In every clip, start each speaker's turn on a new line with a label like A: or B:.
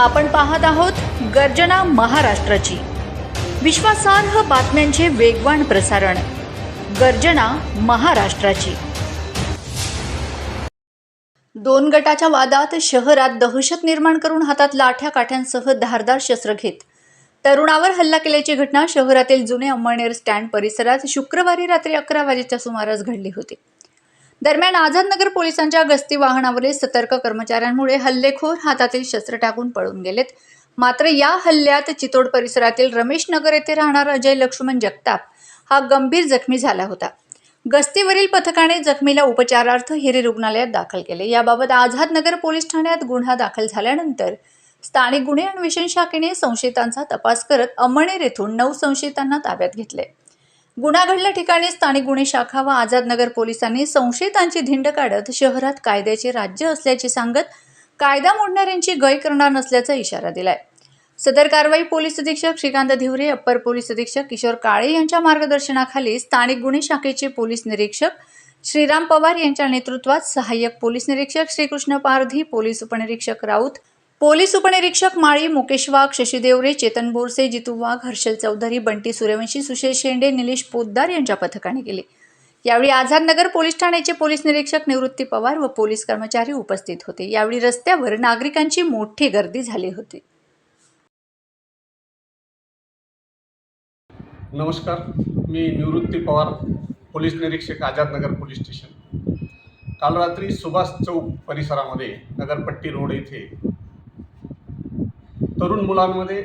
A: आपण पाहत आहोत गर्जना महाराष्ट्राची. विश्वासार्ह बातम्यांचे वेगवान प्रसारण. गर्जना महाराष्ट्राची. दोन गटाच्या वादात शहरात दहशत निर्माण करून हातात लाठ्या काठ्यांसह धारदार शस्त्र घेत. तरुणावर हल्ला केल्याची घटना शहरातील जुने अंमळनेर स्टँड परिसरात शुक्रवारी रात्री अकरा वाजेच्या सुमारास घडली होती. दरम्यान आझादनगर पोलिसांच्या गस्ती वाहनावरील सतर्क कर्मचाऱ्यांमुळे हल्लेखोर हातातील शस्त्र टाकून पळून गेलेत. मात्र या हल्ल्यात चितोड परिसरातील रमेश नगर येथे राहणारा अजय लक्ष्मण जगताप हा गंभीर जखमी झाला होता. गस्तीवरील पथकाने जखमीला उपचारार्थ हिरे रुग्णालयात दाखल केले. याबाबत आझादनगर पोलीस ठाण्यात गुन्हा दाखल झाल्यानंतर स्थानिक गुन्हे अन्वेषण शाखेने संशयितांचा तपास करत अमळनेर येथून नऊ संशयितांना ताब्यात घेतले. गुन्हा घडल्या ठिकाणी स्थानिक गुन्हे शाखा व आझादनगर पोलिसांनी संशयितांची धिंड काढत शहरात कायद्याचे राज्य असल्याचे सांगत कायदा मोडणाऱ्यांची गय करणार नसल्याचा इशारा दिलाय. सदर कारवाई पोलीस अधीक्षक श्रीकांत धिवरे अप्पर पोलीस अधीक्षक किशोर काळे यांच्या मार्गदर्शनाखाली स्थानिक गुन्हे शाखेचे पोलीस निरीक्षक श्रीराम पवार यांच्या नेतृत्वात सहाय्यक पोलीस निरीक्षक श्रीकृष्ण पारधी पोलीस उपनिरीक्षक राऊत पोलीस उपनिरीक्षक माळी मुकेश वाघ शशी देवरे चेतन बोरसे जितू वाघ हर्षल चौधरी बंटी सूर्यवंशी सुशील शेंडे निलेश पोद्दार यांच्या पथकाने केले. यावेळी आझादनगर पोलीस ठाण्याचे पोलीस निरीक्षक निवृत्ती पवार व पोलीस कर्मचारी उपस्थित होते. यावेळी रस्त्यावर नागरिकांची मोठी गर्दी झाली होती.
B: नमस्कार मी निवृत्ती पवार पोलीस निरीक्षक आझादनगर पोलीस स्टेशन. काल रात्री सुभाष चौक परिसरामध्ये नगरपट्टी रोड येथे तरुण मुलांमध्ये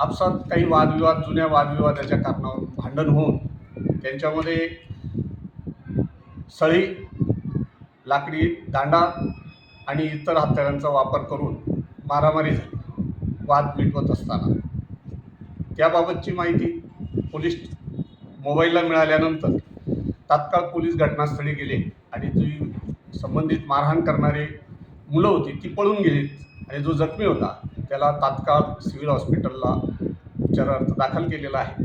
B: आपसात काही वादविवाद जुन्या वादविवादाच्या कारणावर भांडण होऊन त्यांच्यामध्ये सळी लाकडी दांडा आणि इतर हत्यारांचा वापर करून मारामारी झाली वाद मिटवत असताना. त्याबाबतची माहिती पोलीस मोबाईलला मिळाल्यानंतर तात्काळ पोलीस घटनास्थळी गेले आणि जी संबंधित मारहाण करणारे मुलं होती ती पळून गेलीत आणि जो जखमी होता त्याला तात्काळ सिव्हिल हॉस्पिटलला उपचारार्थ दाखल केलेला आहे.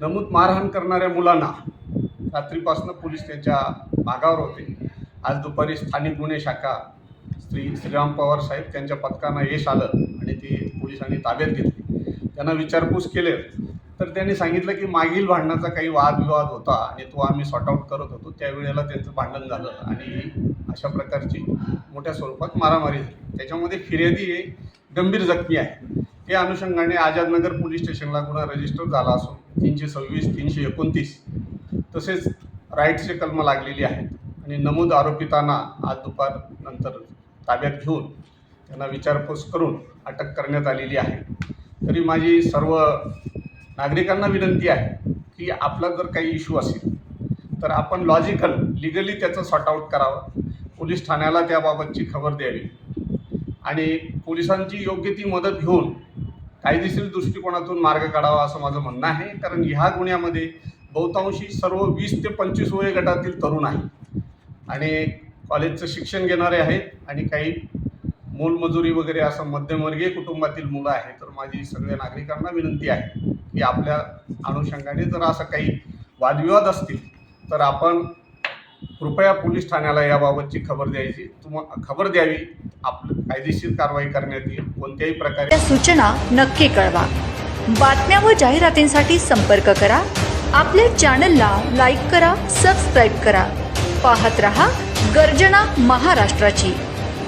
B: नमूद मारहाण करणाऱ्या मुलांना रात्रीपासून पोलीस त्यांच्या भागावर होते. आज दुपारी स्थानिक गुन्हे शाखा श्री श्रीराम पवार साहेब त्यांच्या पथकांना यश आलं आणि ते पोलिसांनी ताब्यात घेतली. त्यांना विचारपूस केले तर त्यांनी सांगितलं की मागील भांडणाचा काही वादविवाद होता आणि तो आम्ही सॉर्ट आऊट करत होतो. त्यावेळेला त्यांचं भांडण झालं आणि अशा प्रकारची मोठ्या स्वरूपात मारामारी झाली. त्याच्यामध्ये फिर्यादी हे गंभीर जखमी आहे. हे अनुषंगाने आझादनगर पोलीस स्टेशनला गुन्हा रजिस्टर झाला असून तीनशे सव्वीस तीनशे एकोणतीस तसेच राईट्सचे कलम लागलेली आहेत. आणि नमूद आरोपितांना आज दुपारनंतर ताब्यात घेऊन त्यांना विचारपूस करून अटक करण्यात आलेली आहे. तरी माझी सर्व नागरिकांना विनंती आहे की आपला जर काही इश्यू असेल तर आपण लॉजिकल लिगली त्याचं सॉर्ट आऊट करावं. पोलीस ठाण्याला त्याबाबतची खबर द्यावी. आणि पोलिसांची योग्य ती मदत घेऊन कायदेशीर दृष्टिकोनातून मार्ग काढावा असं माझं म्हणणं आहे. कारण ह्या गुन्ह्यामध्ये बहुतांशी सर्व वीस ते पंचवीस वय गटातील तरुण आहे आणि कॉलेजचं शिक्षण घेणारे आहेत आणि काही मोलमजुरी वगैरे असं मध्यमवर्गीय कुटुंबातील मुलं आहेत. तर माझी सगळ्या नागरिकांना विनंती आहे. की आपल्या अनुषंगाने जर असं काही वादविवाद असतील तर आपण कृपया पोलीस ठाण्याला याबाबतची खबर द्यायची. तुम्हा खबर द्यावी. आपलं कायदेशीर कारवाई करण्यात येईल. कोणत्याही प्रकारे.
A: सूचना नक्की कळवा. बातम्या व जाहिरातींसाठी संपर्क करा. आपल्या चॅनलला लाईक करा सबस्क्राईब करा. पाहत रहा गर्जना महाराष्ट्राची.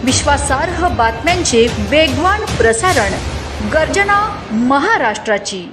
A: विश्वासार्ह बातम्यांचे वेगवान प्रसारण गर्जना महाराष्ट्राची.